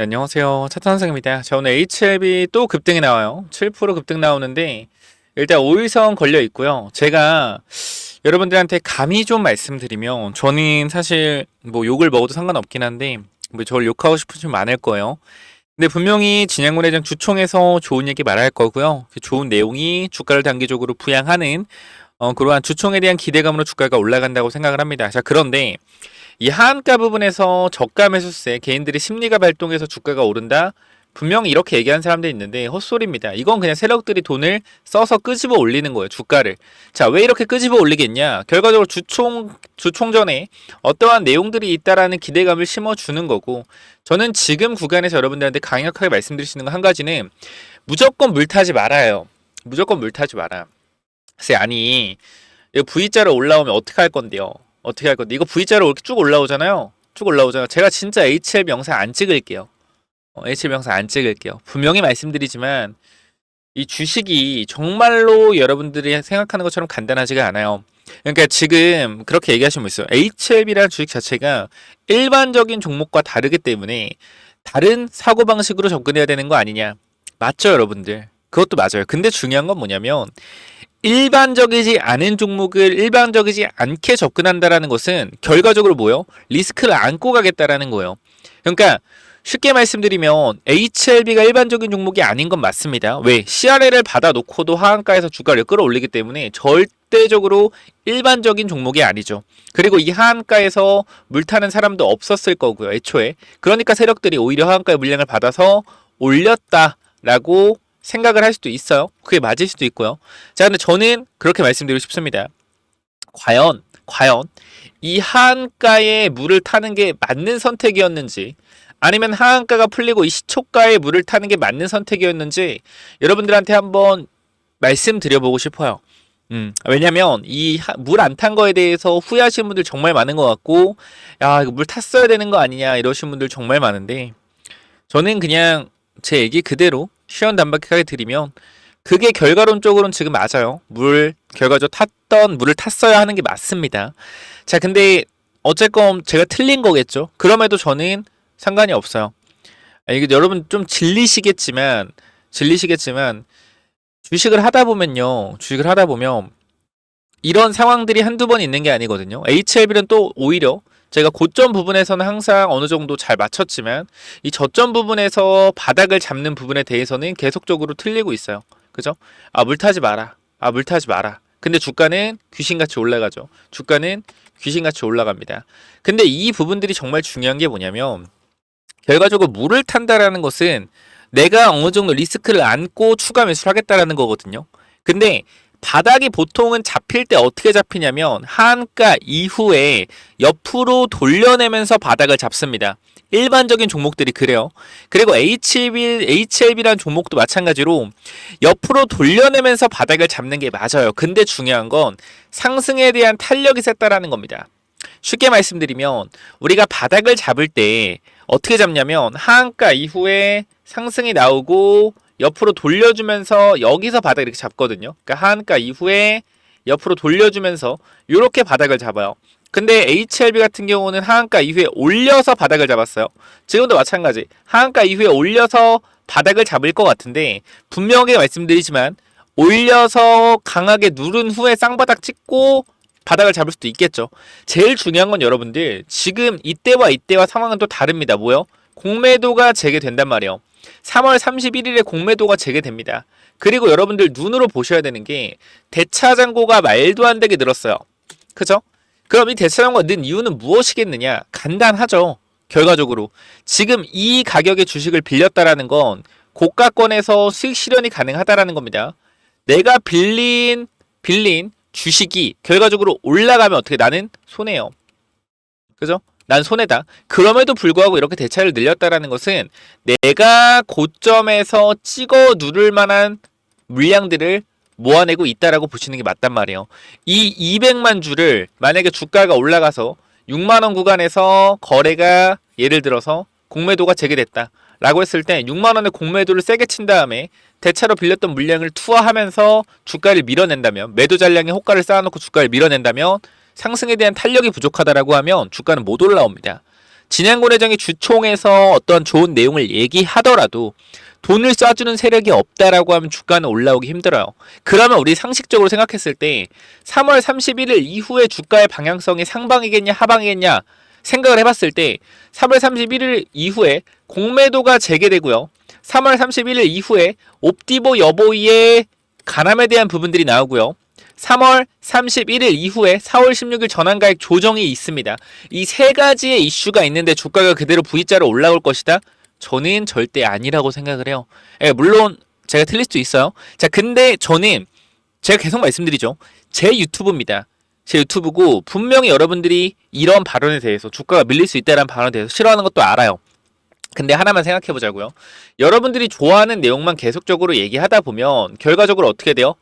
네, 안녕하세요. 차탄상입니다. 자, 오늘 HLB 또 급등이 나와요. 7% 급등 나오는데, 일단 5일선 걸려 있고요. 제가 여러분들한테 감히 좀 말씀드리면, 저는 사실 뭐 욕을 먹어도 상관없긴 한데, 뭐 저를 욕하고 싶으신 분 많을 거예요. 근데 분명히 진양군 회장 주총에서 좋은 얘기 말할 거고요. 그 좋은 내용이 주가를 단기적으로 부양하는 어, 그러한 주총에 대한 기대감으로 주가가 올라간다고 생각을 합니다. 자, 그런데 이 하한가 부분에서 저가 매수세 개인들의 심리가 발동해서 주가가 오른다. 분명히 이렇게 얘기하는 사람들이 있는데 헛소리입니다. 이건 그냥 세력들이 돈을 써서 끄집어 올리는 거예요. 주가를. 자, 왜 이렇게 끄집어 올리겠냐? 결과적으로 주총 주총전에 어떠한 내용들이 있다라는 기대감을 심어 주는 거고 저는 지금 구간에서 여러분들한테 강력하게 말씀드릴 수 있는 건 한 가지는 무조건 물 타지 말아요. 무조건 물 타지 마라. 글쎄 아니 이거 V자로 올라오면 어떻게 할 건데요? 어떻게 할 건데 이거 V자로 이렇게 쭉 올라오잖아요. 쭉 올라오잖아요. 제가 진짜 HL 영상 안 찍을게요. 어, HL 영상 안 찍을게요. 분명히 말씀드리지만 이 주식이 정말로 여러분들이 생각하는 것처럼 간단하지가 않아요. 그러니까 지금 그렇게 얘기하시면 있어요. HLB라는 주식 자체가 일반적인 종목과 다르기 때문에 다른 사고 방식으로 접근해야 되는 거 아니냐? 맞죠, 여러분들? 그것도 맞아요. 근데 중요한 건 뭐냐면 일반적이지 않은 종목을 일반적이지 않게 접근한다라는 것은 결과적으로 뭐요? 리스크를 안고 가겠다라는 거예요. 그러니까 쉽게 말씀드리면 HLB가 일반적인 종목이 아닌 건 맞습니다. 왜? CRL을 받아놓고도 하한가에서 주가를 끌어올리기 때문에 절대적으로 일반적인 종목이 아니죠. 그리고 이 하한가에서 물 타는 사람도 없었을 거고요. 애초에. 그러니까 세력들이 오히려 하한가의 물량을 받아서 올렸다라고 생각을 할 수도 있어요. 그게 맞을 수도 있고요. 자, 근데 저는 그렇게 말씀드리고 싶습니다. 과연, 과연 이 하한가에 물을 타는 게 맞는 선택이었는지, 아니면 하한가가 풀리고 이 시초가에 물을 타는 게 맞는 선택이었는지 여러분들한테 한번 말씀드려보고 싶어요. 음, 왜냐면 이 물 안 탄 거에 대해서 후회하시는 분들 정말 많은 것 같고, 야, 이거 물 탔어야 되는 거 아니냐 이러신 분들 정말 많은데, 저는 그냥 제 얘기 그대로 시원담박하게 드리면 그게 결과론적으로는 지금 맞아요. 물 결과적으로 탔던 물을 탔어야 하는 게 맞습니다. 자, 근데 어쨌건 제가 틀린 거겠죠. 그럼에도 저는 상관이 없어요. 아, 이게 여러분 좀 질리시겠지만 질리시겠지만 주식을 하다 보면요. 주식을 하다 보면 이런 상황들이 한두 번 있는 게 아니거든요. HLB는 또 오히려 제가 고점 부분에서는 항상 어느 정도 잘 맞췄지만 이 저점 부분에서 바닥을 잡는 부분에 대해서는 계속적으로 틀리고 있어요. 그죠? 아, 물 타지 마라. 아, 물 타지 마라. 근데 주가는 귀신같이 올라가죠. 주가는 귀신같이 올라갑니다. 근데 이 부분들이 정말 중요한 게 뭐냐면 결과적으로 물을 탄다라는 것은 내가 어느 정도 리스크를 안고 추가 매수를 하겠다라는 거거든요. 근데 바닥이 보통은 잡힐 때 어떻게 잡히냐면 한가 이후에 옆으로 돌려내면서 바닥을 잡습니다. 일반적인 종목들이 그래요. 그리고 HLB, HLB라는 종목도 마찬가지로 옆으로 돌려내면서 바닥을 잡는 게 맞아요. 근데 중요한 건 상승에 대한 탄력이 셌다라는 겁니다. 쉽게 말씀드리면 우리가 바닥을 잡을 때 어떻게 잡냐면 하한가 이후에 상승이 나오고 옆으로 돌려주면서 여기서 바닥 이렇게 잡거든요. 그러니까 하한가 이후에 옆으로 돌려주면서 이렇게 바닥을 잡아요. 근데 HLB 같은 경우는 하한가 이후에 올려서 바닥을 잡았어요. 지금도 마찬가지. 하한가 이후에 올려서 바닥을 잡을 것 같은데 분명하게 말씀드리지만 올려서 강하게 누른 후에 쌍바닥 찍고 바닥을 잡을 수도 있겠죠. 제일 중요한 건 여러분들 지금 이때와 이때와 상황은 또 다릅니다. 뭐요? 공매도가 재개된단 말이에요. 3월 31일에 공매도가 재개됩니다. 그리고 여러분들 눈으로 보셔야 되는 게 대차장고가 말도 안 되게 늘었어요. 그죠? 그럼 이 대차장고가 는 이유는 무엇이겠느냐? 간단하죠. 결과적으로 지금 이 가격의 주식을 빌렸다라는 건 고가권에서 수익 실현이 가능하다라는 겁니다. 내가 빌린 빌린 주식이 결과적으로 올라가면 어떻게 나는 손해요. 그죠? 난 손해다. 그럼에도 불구하고 이렇게 대차를 늘렸다라는 것은 내가 고점에서 찍어 누를 만한 물량들을 모아내고 있다라고 보시는 게 맞단 말이에요. 이 200만 주를 만약에 주가가 올라가서 6만 원 구간에서 거래가 예를 들어서 공매도가 재개됐다. 라고 했을 때 6만 원의 공매도를 세게 친 다음에 대차로 빌렸던 물량을 투하하면서 주가를 밀어낸다면 매도 잔량에 호가를 쌓아놓고 주가를 밀어낸다면 상승에 대한 탄력이 부족하다라고 하면 주가는 못 올라옵니다. 진양곤 회장이 주총에서 어떤 좋은 내용을 얘기하더라도 돈을 쏴주는 세력이 없다라고 하면 주가는 올라오기 힘들어요. 그러면 우리 상식적으로 생각했을 때 3월 31일 이후에 주가의 방향성이 상방이겠냐 하방이겠냐 생각을 해봤을 때 3월 31일 이후에 공매도가 재개되고요. 3월 31일 이후에 옵티보 여보이의 가람에 대한 부분들이 나오고요. 3월 31일 이후에 4월 16일 전환가액 조정이 있습니다. 이 세 가지의 이슈가 있는데 주가가 그대로 V자로 올라올 것이다? 저는 절대 아니라고 생각을 해요. 예, 물론 제가 틀릴 수도 있어요. 자, 근데 저는 제가 계속 말씀드리죠. 제 유튜브입니다. 제 유튜브고 분명히 여러분들이 이런 발언에 대해서 주가가 밀릴 수 있다는 발언에 대해서 싫어하는 것도 알아요. 근데 하나만 생각해 보자고요. 여러분들이 좋아하는 내용만 계속적으로 얘기하다 보면 결과적으로 어떻게 돼요?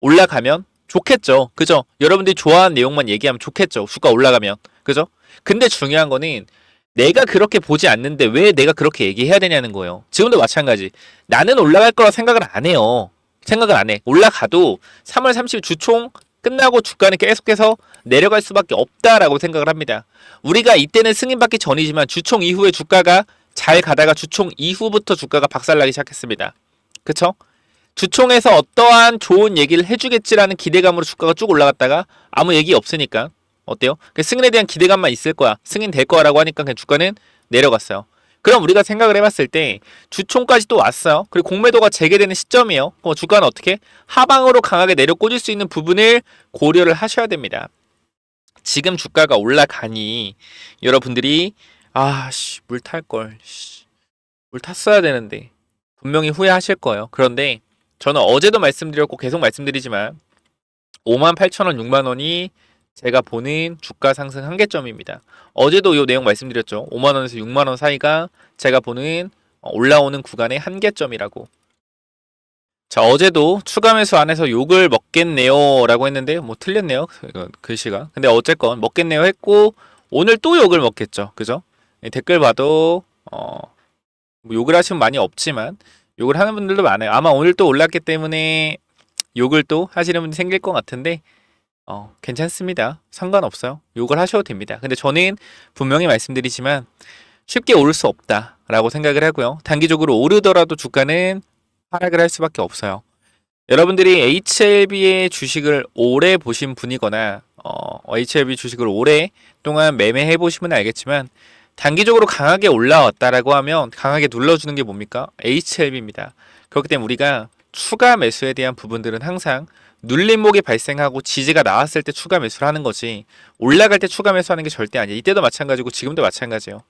올라가면 좋겠죠. 그죠? 여러분들이 좋아하는 내용만 얘기하면 좋겠죠. 주가 올라가면. 그죠? 근데 중요한 거는 내가 그렇게 보지 않는데 왜 내가 그렇게 얘기해야 되냐는 거예요. 지금도 마찬가지. 나는 올라갈 거라 생각을 안 해요. 생각을 안 해. 올라가도 3월 30일 주총 끝나고 주가는 계속해서 내려갈 수밖에 없다라고 생각을 합니다. 우리가 이때는 승인받기 전이지만 주총 이후에 주가가 잘 가다가 주총 이후부터 주가가 박살나기 시작했습니다. 그쵸? 주총에서 어떠한 좋은 얘기를 해주겠지라는 기대감으로 주가가 쭉 올라갔다가 아무 얘기 없으니까 어때요? 그 승인에 대한 기대감만 있을 거야. 승인 될 거라고 하니까 그냥 주가는 내려갔어요. 그럼 우리가 생각을 해봤을 때 주총까지 또 왔어요. 그리고 공매도가 재개되는 시점이에요. 그럼 주가는 어떻게 하방으로 강하게 내려 꽂을 수 있는 부분을 고려를 하셔야 됩니다. 지금 주가가 올라가니 여러분들이 아씨 물 탈 걸, 물 탔어야 되는데 분명히 후회하실 거예요. 그런데 저는 어제도 말씀드렸고 계속 말씀드리지만 5만 8천 원, 6만 원이 제가 보는 주가 상승 한계점입니다. 어제도 이 내용 말씀드렸죠. 5만 원에서 6만 원 사이가 제가 보는 어, 올라오는 구간의 한계점이라고. 자, 어제도 추가 매수 안에서 욕을 먹겠네요라고 했는데 뭐 틀렸네요. 이거 글씨가. 근데 어쨌건 먹겠네요 했고 오늘 또 욕을 먹겠죠. 그죠? 예, 댓글 봐도 어, 뭐 욕을 하시면 많이 없지만 욕을 하는 분들도 많아요. 아마 오늘 또 올랐기 때문에 욕을 또 하시는 분이 생길 것 같은데 어, 괜찮습니다. 상관없어요. 욕을 하셔도 됩니다. 근데 저는 분명히 말씀드리지만 쉽게 오를 수 없다라고 생각을 하고요. 단기적으로 오르더라도 주가는 하락을 할 수밖에 없어요. 여러분들이 HLB의 주식을 오래 보신 분이거나 어, HLB 주식을 오래 동안 매매해 보시면 알겠지만 단기적으로 강하게 올라왔다라고 하면 강하게 눌러주는 게 뭡니까? HLB입니다. 그렇기 때문에 우리가 추가 매수에 대한 부분들은 항상 눌림목이 발생하고 지지가 나왔을 때 추가 매수를 하는 거지 올라갈 때 추가 매수하는 게 절대 아니에요. 이때도 마찬가지고 지금도 마찬가지예요.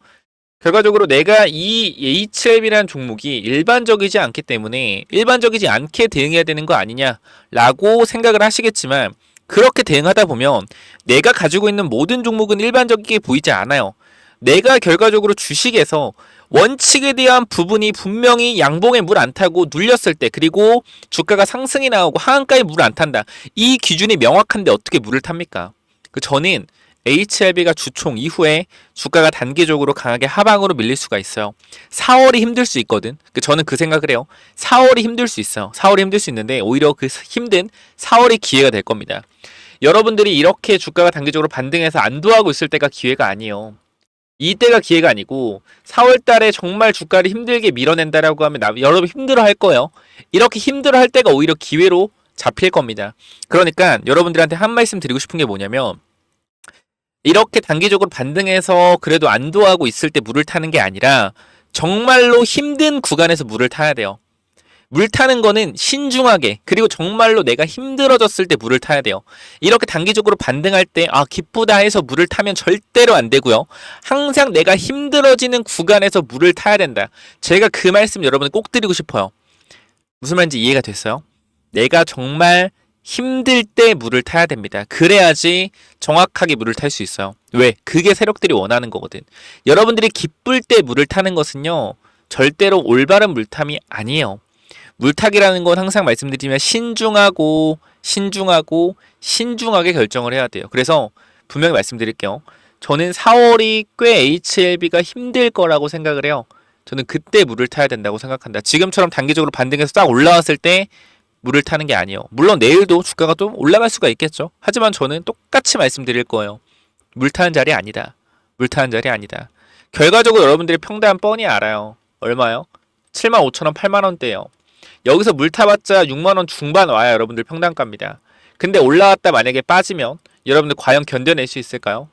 결과적으로 내가 이 HLB라는 종목이 일반적이지 않기 때문에 일반적이지 않게 대응해야 되는 거 아니냐라고 생각을 하시겠지만 그렇게 대응하다 보면 내가 가지고 있는 모든 종목은 일반적이게 보이지 않아요. 내가 결과적으로 주식에서 원칙에 대한 부분이 분명히 양봉에 물 안 타고 눌렸을 때 그리고 주가가 상승이 나오고 하한가에 물 안 탄다. 이 기준이 명확한데 어떻게 물을 탑니까? 그 저는 HLB가 주총 이후에 주가가 단기적으로 강하게 하방으로 밀릴 수가 있어요. 4월이 힘들 수 있거든. 그 저는 그 생각을 해요. 4월이 힘들 수 있어요. 4월이 힘들 수 있는데 오히려 그 힘든 4월이 기회가 될 겁니다. 여러분들이 이렇게 주가가 단기적으로 반등해서 안도하고 있을 때가 기회가 아니에요. 이때가 기회가 아니고 4월 달에 정말 주가를 힘들게 밀어낸다라고 하면 나, 여러분 힘들어 할 거예요. 이렇게 힘들어 할 때가 오히려 기회로 잡힐 겁니다. 그러니까 여러분들한테 한 말씀 드리고 싶은 게 뭐냐면 이렇게 단기적으로 반등해서 그래도 안도하고 있을 때 물을 타는 게 아니라 정말로 힘든 구간에서 물을 타야 돼요. 물 타는 거는 신중하게 그리고 정말로 내가 힘들어졌을 때 물을 타야 돼요. 이렇게 단기적으로 반등할 때 아 기쁘다 해서 물을 타면 절대로 안 되고요. 항상 내가 힘들어지는 구간에서 물을 타야 된다. 제가 그 말씀 여러분 꼭 드리고 싶어요. 무슨 말인지 이해가 됐어요? 내가 정말 힘들 때 물을 타야 됩니다. 그래야지 정확하게 물을 탈 수 있어요. 왜? 그게 세력들이 원하는 거거든. 여러분들이 기쁠 때 물을 타는 것은요, 절대로 올바른 물탐이 아니에요. 물타기라는 건 항상 말씀드리지만 신중하고 신중하고 신중하게 결정을 해야 돼요. 그래서 분명히 말씀드릴게요. 저는 4월이 꽤 HLB가 힘들 거라고 생각을 해요. 저는 그때 물을 타야 된다고 생각한다. 지금처럼 단기적으로 반등해서 딱 올라왔을 때 물을 타는 게 아니에요. 물론 내일도 주가가 좀 올라갈 수가 있겠죠. 하지만 저는 똑같이 말씀드릴 거예요. 물 타는 자리 아니다. 물 타는 자리 아니다. 결과적으로 여러분들이 평단 뻔히 알아요. 얼마요? 7만 5천 원, 8만 원대요. 여기서 물 타봤자 6만 원 중반 와야 여러분들 평단가입니다. 근데 올라왔다 만약에 빠지면 여러분들 과연 견뎌낼 수 있을까요?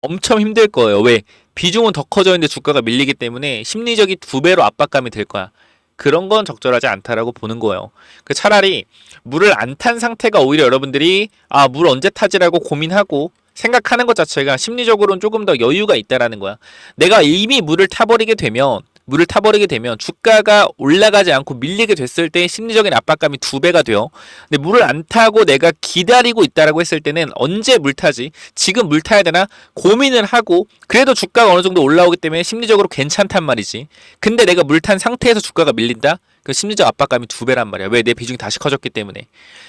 엄청 힘들 거예요. 왜? 비중은 더 커져 있는데 주가가 밀리기 때문에 심리적인 두 배로 압박감이 될 거야. 그런 건 적절하지 않다라고 보는 거예요. 그 차라리 물을 안 탄 상태가 오히려 여러분들이 아, 물 언제 타지라고 고민하고 생각하는 것 자체가 심리적으로는 조금 더 여유가 있다라는 거야. 내가 이미 물을 타버리게 되면 물을 타버리게 되면 주가가 올라가지 않고 밀리게 됐을 때 심리적인 압박감이 두 배가 돼요. 근데 물을 안 타고 내가 기다리고 있다라고 했을 때는 언제 물 타지? 지금 물 타야 되나? 고민을 하고 그래도 주가가 어느 정도 올라오기 때문에 심리적으로 괜찮단 말이지. 근데 내가 물 탄 상태에서 주가가 밀린다? 그 심리적 압박감이 두 배란 말이야. 왜? 내 비중이 다시 커졌기 때문에.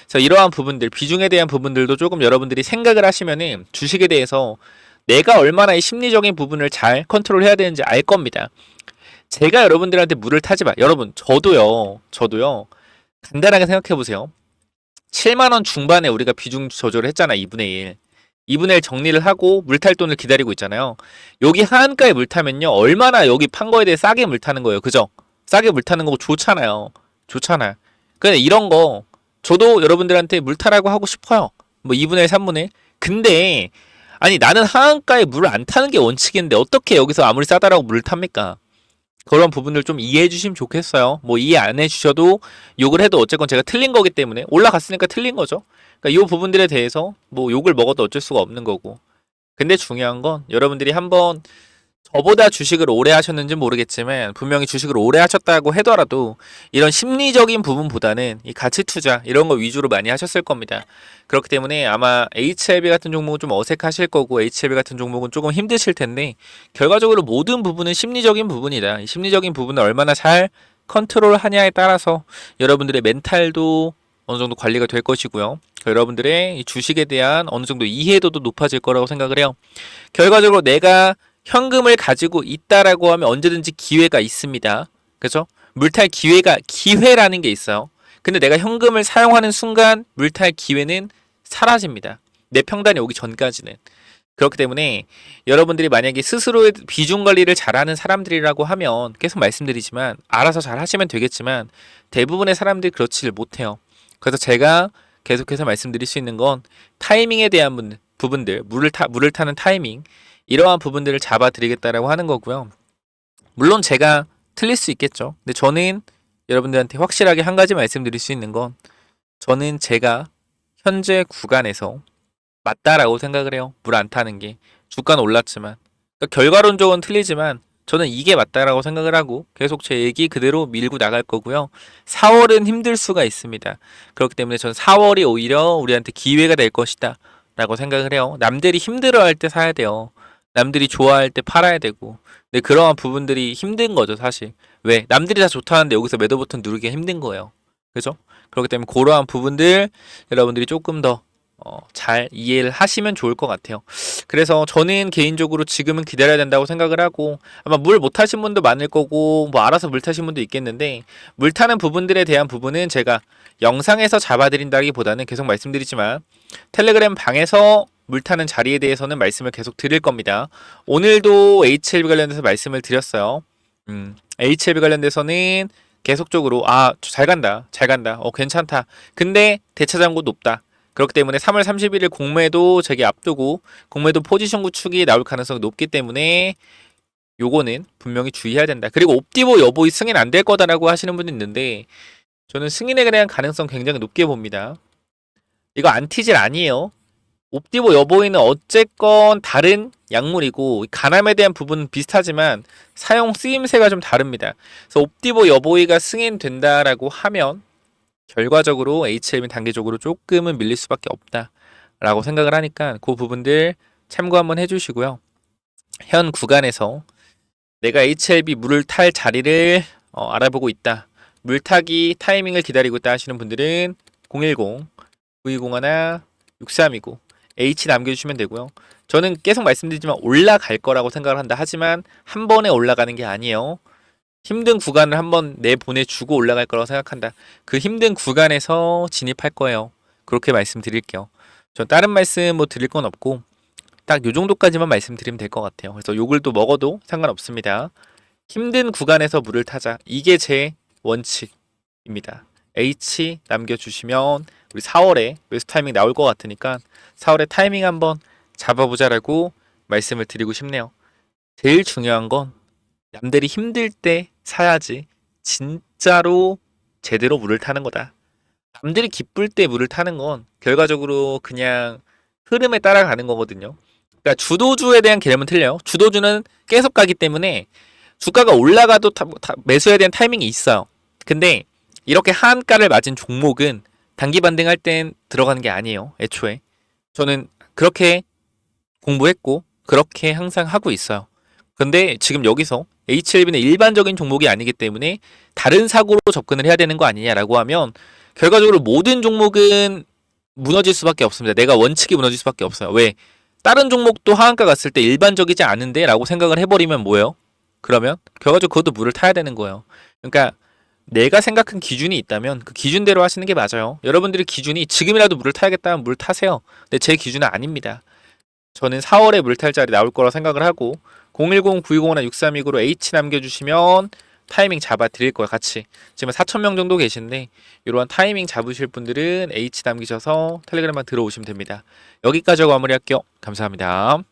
그래서 이러한 부분들, 비중에 대한 부분들도 조금 여러분들이 생각을 하시면은 주식에 대해서 내가 얼마나 이 심리적인 부분을 잘 컨트롤해야 되는지 알 겁니다. 제가 여러분들한테 물을 타지 마. 여러분, 저도요, 저도요, 간단하게 생각해 보세요. 7만 원 중반에 우리가 비중 조절을 했잖아, 2분의 1. 2분의 1 정리를 하고 물탈 돈을 기다리고 있잖아요. 여기 하한가에 물 타면요, 얼마나 여기 판 거에 대해 싸게 물 타는 거예요. 그죠? 싸게 물 타는 거 좋잖아요. 좋잖아요. 근데 이런 거, 저도 여러분들한테 물 타라고 하고 싶어요. 뭐 2분의 1, 3분의 1. 근데, 아니, 나는 하한가에 물을 안 타는 게 원칙인데, 어떻게 여기서 아무리 싸다라고 물을 탑니까? 그런 부분들 좀 이해해 주시면 좋겠어요. 뭐 이해 안 해 주셔도 욕을 해도 어쨌건 제가 틀린 거기 때문에 올라갔으니까 틀린 거죠. 그러니까 이 부분들에 대해서 뭐 욕을 먹어도 어쩔 수가 없는 거고. 근데 중요한 건 여러분들이 한번 저보다 주식을 오래 하셨는지 모르겠지만 분명히 주식을 오래 하셨다고 하더라도 이런 심리적인 부분보다는 이 가치 투자 이런 거 위주로 많이 하셨을 겁니다. 그렇기 때문에 아마 HLB 같은 종목은 좀 어색하실 거고 HLB 같은 종목은 조금 힘드실 텐데 결과적으로 모든 부분은 심리적인 부분이다. 이 심리적인 부분을 얼마나 잘 컨트롤 하냐에 따라서 여러분들의 멘탈도 어느 정도 관리가 될 것이고요. 여러분들의 이 주식에 대한 어느 정도 이해도도 높아질 거라고 생각을 해요. 결과적으로 내가 현금을 가지고 있다라고 하면 언제든지 기회가 있습니다. 그죠? 물탈 기회가 기회라는 게 있어요. 근데 내가 현금을 사용하는 순간 물탈 기회는 사라집니다. 내 평단이 오기 전까지는. 그렇기 때문에 여러분들이 만약에 스스로의 비중 관리를 잘하는 사람들이라고 하면 계속 말씀드리지만 알아서 잘 하시면 되겠지만 대부분의 사람들이 그렇지를 못해요. 그래서 제가 계속해서 말씀드릴 수 있는 건 타이밍에 대한 분- 부분들, 물을 타 물을 타는 타이밍 이러한 부분들을 잡아드리겠다라고 하는 거고요. 물론 제가 틀릴 수 있겠죠. 근데 저는 여러분들한테 확실하게 한 가지 말씀드릴 수 있는 건 저는 제가 현재 구간에서 맞다라고 생각을 해요. 물 안 타는 게 주가는 올랐지만 그러니까 결과론적으로는 틀리지만 저는 이게 맞다라고 생각을 하고 계속 제 얘기 그대로 밀고 나갈 거고요. 4월은 힘들 수가 있습니다. 그렇기 때문에 저는 4월이 오히려 우리한테 기회가 될 것이다. 라고 생각을 해요. 남들이 힘들어 할 때 사야 돼요. 남들이 좋아할 때 팔아야 되고. 근데 그러한 부분들이 힘든 거죠, 사실. 왜? 남들이 다 좋다는데 여기서 매도 버튼 누르기가 힘든 거예요. 그죠? 그렇기 때문에 그러한 부분들 여러분들이 조금 더 어, 잘 이해를 하시면 좋을 것 같아요. 그래서 저는 개인적으로 지금은 기다려야 된다고 생각을 하고 아마 물 못 타신 분도 많을 거고 뭐 알아서 물 타신 분도 있겠는데 물 타는 부분들에 대한 부분은 제가 영상에서 잡아드린다기보다는 계속 말씀드리지만 텔레그램 방에서 물 타는 자리에 대해서는 말씀을 계속 드릴 겁니다. 오늘도 HLB 관련돼서 말씀을 드렸어요. 음, HLB 관련돼서는 계속적으로 아 잘 간다 잘 간다 어 괜찮다 근데 대차장고 높다 그렇기 때문에 3월 31일 공매도 저기 앞두고 공매도 포지션 구축이 나올 가능성이 높기 때문에 요거는 분명히 주의해야 된다. 그리고 옵티보 여보이 승인 안 될 거다라고 하시는 분도 있는데 저는 승인에 대한 가능성 굉장히 높게 봅니다. 이거 안티질 아니에요. 옵티보 여보이는 어쨌건 다른 약물이고 가남에 대한 부분은 비슷하지만 사용 쓰임새가 좀 다릅니다. 그래서 옵티보 여보이가 승인된다라고 하면 결과적으로 HLB 단계적으로 조금은 밀릴 수밖에 없다라고 생각을 하니까 그 부분들 참고 한번 해주시고요. 현 구간에서 내가 HLB 물을 탈 자리를 어, 알아보고 있다. 물타기 타이밍을 기다리고 있다 하시는 분들은 010 920 6329 H 남겨주시면 되고요. 저는 계속 말씀드리지만 올라갈 거라고 생각을 한다. 하지만 한 번에 올라가는 게 아니에요. 힘든 구간을 한번 내 보내주고 올라갈 거라고 생각한다. 그 힘든 구간에서 진입할 거예요. 그렇게 말씀드릴게요. 전 다른 말씀 뭐 드릴 건 없고 딱 요 정도까지만 말씀드리면 될 것 같아요. 그래서 욕을 또 먹어도 상관없습니다. 힘든 구간에서 물을 타자. 이게 제 원칙입니다. H 남겨주시면 우리 4월에 웨스트 타이밍 나올 것 같으니까 4월에 타이밍 한번 잡아보자라고 말씀을 드리고 싶네요. 제일 중요한 건 남들이 힘들 때 사야지 진짜로 제대로 물을 타는 거다. 남들이 기쁠 때 물을 타는 건 결과적으로 그냥 흐름에 따라가는 거거든요. 그러니까 주도주에 대한 개념은 틀려요. 주도주는 계속 가기 때문에 주가가 올라가도 타- 타- 매수에 대한 타이밍이 있어요. 근데 이렇게 하한가를 맞은 종목은 단기 반등할 땐 들어가는 게 아니에요. 애초에. 저는 그렇게 공부했고 그렇게 항상 하고 있어요. 근데 지금 여기서 HLB는 일반적인 종목이 아니기 때문에 다른 사고로 접근을 해야 되는 거 아니냐라고 하면 결과적으로 모든 종목은 무너질 수밖에 없습니다. 내가 원칙이 무너질 수밖에 없어요. 왜? 다른 종목도 하한가 갔을 때 일반적이지 않은데 라고 생각을 해버리면 뭐예요? 그러면 결과적으로 그것도 물을 타야 되는 거예요. 그러니까 내가 생각한 기준이 있다면 그 기준대로 하시는 게 맞아요. 여러분들의 기준이 지금이라도 물을 타야겠다면 물 타세요. 근데 제 기준은 아닙니다. 저는 4월에 물탈 자리 나올 거라 생각을 하고 010-920나 6329로 H 남겨주시면 타이밍 잡아 드릴 거예요 같이. 지금 4,000명 정도 계신데 이러한 타이밍 잡으실 분들은 H 남기셔서 텔레그램만 들어오시면 됩니다. 여기까지 마무리할게요. 감사합니다